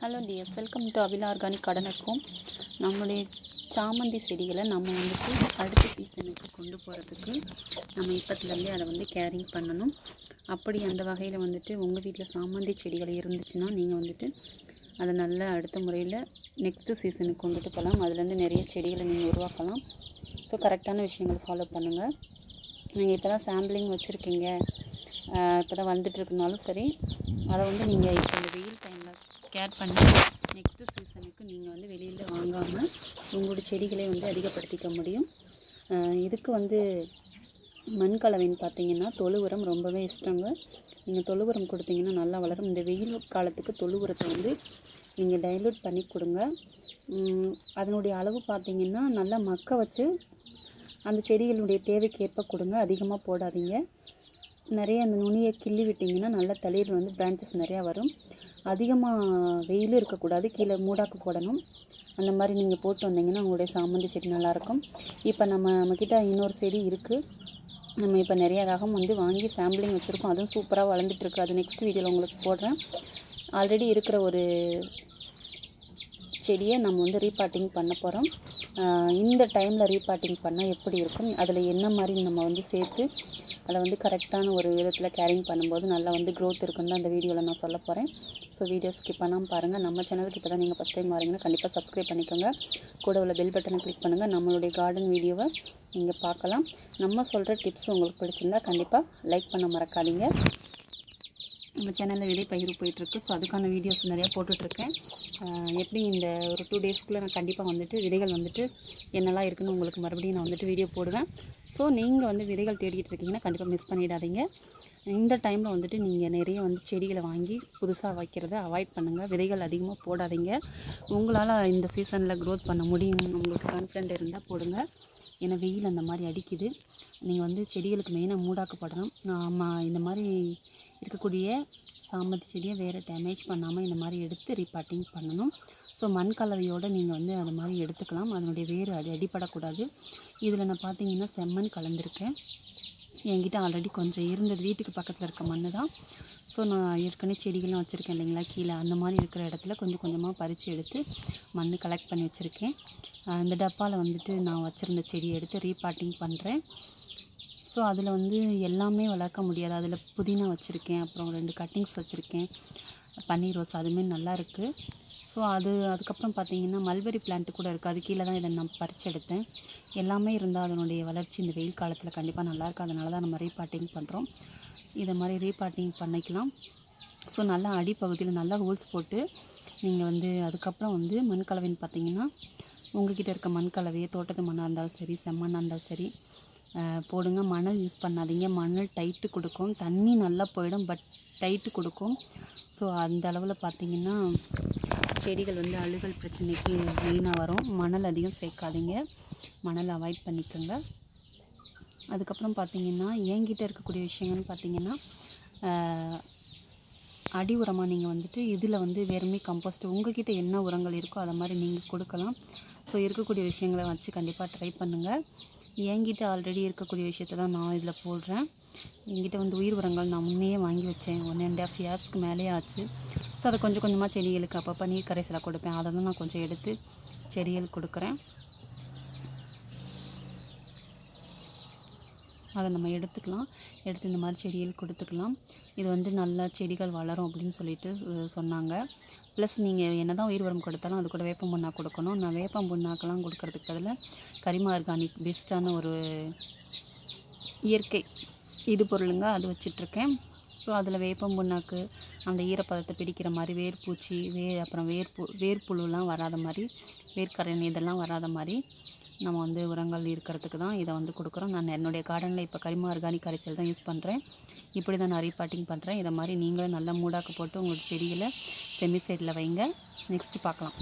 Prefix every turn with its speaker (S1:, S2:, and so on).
S1: Hello dears welcome to Abhila organic கடனுக்கும் நம்மளுடைய சாமந்தி செடிகளை நம்ம வந்துட்டு அடுத்த சீசனுக்கு கொண்டு போகிறதுக்கு நம்ம இப்போத்துலேருந்தே அதை வந்து கேரிங் பண்ணணும். அப்படி அந்த வகையில் வந்துட்டு உங்கள் வீட்டில் சாமந்தி செடிகள் இருந்துச்சுன்னா நீங்கள் வந்துட்டு அதை நல்ல அடுத்த முறையில் நெக்ஸ்ட்டு சீசனுக்கு கொண்டுட்டு போகலாம். அதுலேருந்து நிறைய செடிகளை நீங்கள் உருவாக்கலாம். ஸோ கரெக்டான விஷயங்களை ஃபாலோ பண்ணுங்கள் நீங்கள் இப்போ தான் சாம்பிளிங் வச்சுருக்கீங்க இப்போ தான் வந்துட்டுருக்குனாலும் சரி அதை வந்து நீங்கள் இப்போ இந்த வெயில் கேர் பண்ணி நெக்ஸ்ட்டு சீசனுக்கு நீங்கள் வந்து வெளியில் வாங்காமல் உங்களோட செடிகளை வந்து அதிகப்படுத்திக்க முடியும். இதுக்கு வந்து மண் கலவைன்னு பார்த்தீங்கன்னா தொழு உரம் ரொம்பவே இஷ்டங்க. நீங்கள் தொழு உரம் கொடுத்தீங்கன்னா நல்லா வளரும். இந்த வெயில் காலத்துக்கு தொழு உரத்தை வந்து நீங்கள் டைலூட் பண்ணி கொடுங்க. அதனுடைய அளவு பார்த்தீங்கன்னா நல்லா மக்க வச்சு அந்த செடிகளுடைய தேவைக்கு ஏற்ப கொடுங்க. அதிகமாக போடாதீங்க. நிறைய அந்த நுனியை கிள்ளி விட்டிங்கன்னா நல்ல தளிர் வந்து பிரான்ச்சஸ் நிறையா வரும். அதிகமாக வெயில் இருக்கக்கூடாது. கீழே மூடாக்கு போடணும். அந்த மாதிரி நீங்கள் போட்டு வந்தீங்கன்னா உங்களுடைய சாமந்தி செடி நல்லாயிருக்கும். இப்போ நம்ம நம்மக்கிட்ட இன்னொரு செடி இருக்குது நம்ம இப்போ நிறைய ரகம் வந்து வாங்கி சாம்பிளிங் வச்சுருக்கோம். அதுவும் சூப்பராக வளர்ந்துட்டுருக்கு. அது நெக்ஸ்ட் வீடியோவில் உங்களுக்கு போடுறேன். ஆல்ரெடி இருக்கிற ஒரு செடியை நம்ம வந்து ரீபாட்டிங் பண்ண போகிறோம் இந்த டைமில் ரீபாட்டிங் பண்ணால் எப்படி இருக்கும்? அதில் என்ன மாதிரி நம்ம வந்து சேர்த்து அதை வந்து கரெக்டான ஒரு விதத்தில் கேரிங் பண்ணும்போது நல்லா வந்து க்ரோத் இருக்குன்னு தான் அந்த வீடியோவில் நான் சொல்ல போகிறேன் ஸோ வீடியோ ஸ்கிப் பண்ணாமல் பாருங்கள் நம்ம சேனலுக்கு இப்போ தான் நீங்கள் ஃபஸ்ட் டைம் வரீங்கன்னா கண்டிப்பாக சப்ஸ்கிரைப் பண்ணிக்கோங்க. கூட உள்ள பெல் பட்டனை கிளிக் பண்ணுங்கள் நம்மளுடைய கார்டன் வீடியோவை நீங்கள் பார்க்கலாம். நம்ம சொல்கிற டிப்ஸ் உங்களுக்கு பிடிச்சிருந்தா கண்டிப்பாக லைக் பண்ண மறக்காதீங்க. நம்ம சேனலில் விதை பயிர் போயிட்டுருக்கு. ஸோ அதுக்கான வீடியோஸ் நிறையா போட்டுட்ருக்கேன் எப்படி இந்த ஒரு டூ டேஸ்க்குள்ளே நான் கண்டிப்பாக வந்துட்டு விதைகள் வந்துட்டு என்னெல்லாம் இருக்குதுன்னு உங்களுக்கு மறுபடியும் நான் வந்துட்டு வீடியோ போடுவேன். ஸோ நீங்கள் வந்து விதைகள் தேடிட்டு இருக்கீங்கன்னா கண்டிப்பாக மிஸ் பண்ணிடாதீங்க. இந்த டைமில் வந்துட்டு நீங்கள் நிறைய வந்து செடிகளை வாங்கி புதுசாக வைக்கிறத அவாய்ட் பண்ணுங்கள் விதைகள் அதிகமாக போடாதீங்க. உங்களால் இந்த சீசனில் க்ரோத் பண்ண முடியும். உங்களுக்கு கான்ஃபிடென்ட் இருந்தால் போடுங்க. ஏன்னா வெயில் அந்த மாதிரி அடிக்குது. நீங்கள் வந்து செடிகளுக்கு மெயினாக மூடாக்கப்படணும் ஆமாம் இந்த மாதிரி இருக்கக்கூடிய சாமந்தி செடியை வேறு டேமேஜ் பண்ணாமல் இந்த மாதிரி எடுத்து ரீபாட்டிங் பண்ணணும். ஸோ மண் கலவையோடு நீங்கள் வந்து அது மாதிரி எடுத்துக்கலாம். அதனுடைய வேறு அடி அடிப்படக்கூடாது இதில் நான் பார்த்தீங்கன்னா செம்மண் கலந்துருக்கேன். என்கிட்ட ஆல்ரெடி கொஞ்சம் இருந்தது. வீட்டுக்கு பக்கத்தில் இருக்க மண் தான். ஸோ நான் ஏற்கனவே செடிகள்லாம் வச்சுருக்கேன் இல்லைங்களா? கீழே அந்த மாதிரி இருக்கிற இடத்துல கொஞ்சம் கொஞ்சமாக பறித்து எடுத்து மண் கலெக்ட் பண்ணி வச்சுருக்கேன். அந்த டப்பாவில் வந்துட்டு நான் வச்சுருந்த செடியை எடுத்து ரீபாட்டிங் பண்ணுறேன் ஸோ அதில் வந்து எல்லாமே வளர்க்க முடியாது. அதில் புதினா வச்சுருக்கேன். அப்புறம் ரெண்டு கட்டிங்ஸ் வச்சுருக்கேன். பன்னீர் ரோஸ் அதுமாரி நல்லா இருக்குது ஸோ அது அதுக்கப்புறம் பார்த்தீங்கன்னா மல்பெரி பிளான்ட் கூட இருக்குது அது கீழே தான் இதை நான் பறிச்செடுத்தேன். எல்லாமே இருந்தால் அதனுடைய வளர்ச்சி இந்த வெயில் காலத்தில் கண்டிப்பாக நல்லாயிருக்கு அதனால தான் நம்ம ரீபாட்டிங் பண்ணுறோம் இதை மாதிரி ரீபாட்டிங் பண்ணிக்கலாம். ஸோ நல்லா அடிப்பகுதியில் நல்லா ஹோல்ஸ் போட்டு நீங்கள் வந்து அதுக்கப்புறம் வந்து மண் கலவைன்னு பார்த்தீங்கன்னா உங்ககிட்ட இருக்க மண் கலவையை தோட்டத்து மண்ணாக இருந்தாலும் சரி செம்மண்ணாக இருந்தாலும் சரி போடுங்க. மணல் யூஸ் பண்ணாதீங்க. மணல் டைட்டு கொடுக்கும். தண்ணி நல்லா போயிடும் பட் டைட்டு கொடுக்கும். ஸோ அந்த அளவில் பார்த்தீங்கன்னா செடிகள் வந்து அழுகல் பிரச்சனைக்கு மெயினாக வரும். மணல் அதிகம் சேர்க்காதீங்க. மணல் அவாய்ட் பண்ணிக்கோங்க. அதுக்கப்புறம் பார்த்தீங்கன்னா என்கிட்ட இருக்கக்கூடிய விஷயங்கள்னு பார்த்தீங்கன்னா அடி உரமாக நீங்கள் வந்துட்டு இதில் வந்து வெறுமே கம்போஸ்ட் உங்ககிட்ட என்ன உரங்கள் இருக்கோ அதை மாதிரி நீங்கள் கொடுக்கலாம். ஸோ இருக்கக்கூடிய விஷயங்களை வச்சு கண்டிப்பாக ட்ரை பண்ணுங்கள் என்கிட்ட ஆல்ரெடி இருக்கக்கூடிய விஷயத்த தான் நான் இதில் போடுறேன். என்கிட்ட வந்து உயிர் உரங்கள் நான் முன்னையே வாங்கி வச்சேன். ஒன் அண்ட் ஹாஃப் இயர்ஸ்க்கு மேலே ஆச்சு. ஸோ அதை கொஞ்சம் கொஞ்சமாக செடிகளுக்கு அப்பப்போ நீர் கரைசலாக கொடுப்பேன். அதை தான் நான் கொஞ்சம் எடுத்து செடிகள் கொடுக்குறேன். அதை நம்ம எடுத்துக்கலாம். எடுத்து இந்த மாதிரி செடிகள் கொடுத்துக்கலாம். இது வந்து நல்லா செடிகள் வளரும் அப்படின்னு சொல்லிட்டு சொன்னாங்க. ப்ளஸ் நீங்கள் என்ன தான் உயிர் உரம் கொடுத்தாலும் அது கூட வேப்பம் புண்ணாக்கு கொடுக்கணும். நான் வேப்பம் புண்ணாக்கெல்லாம் கொடுக்கறதுக்கு பதிலாக கரிமா ஆர்கானிக் பெஸ்ட்டான ஒரு இயற்கை இடுபொருளுங்க அது வச்சிட்ருக்கேன். ஸோ அதில் வேப்பம் புண்ணாக்கு அந்த ஈரப்பதத்தை பிடிக்கிற மாதிரி வேர்பூச்சி வே அப்புறம் வேர்பு வேர்ப்புழுலாம் வராத மாதிரி வேர்க்கரணி இதெல்லாம் வராத மாதிரி நம்ம வந்து உரங்கள் இருக்கிறதுக்கு தான் இதை வந்து கொடுக்குறோம். நான் என்னுடைய கார்டனில் இப்போ கரிமா ஆர்கானிக் கரைசல் தான் யூஸ் பண்ணுறேன் இப்படி தான் நான் ரீபாட்டிங் பண்ணுறேன் இதை மாதிரி நீங்களும் நல்லா மூடாக்கு போட்டு உங்களுக்கு செடிகளை செமி சைடில் வைங்க. நெக்ஸ்ட்டு பார்க்கலாம்.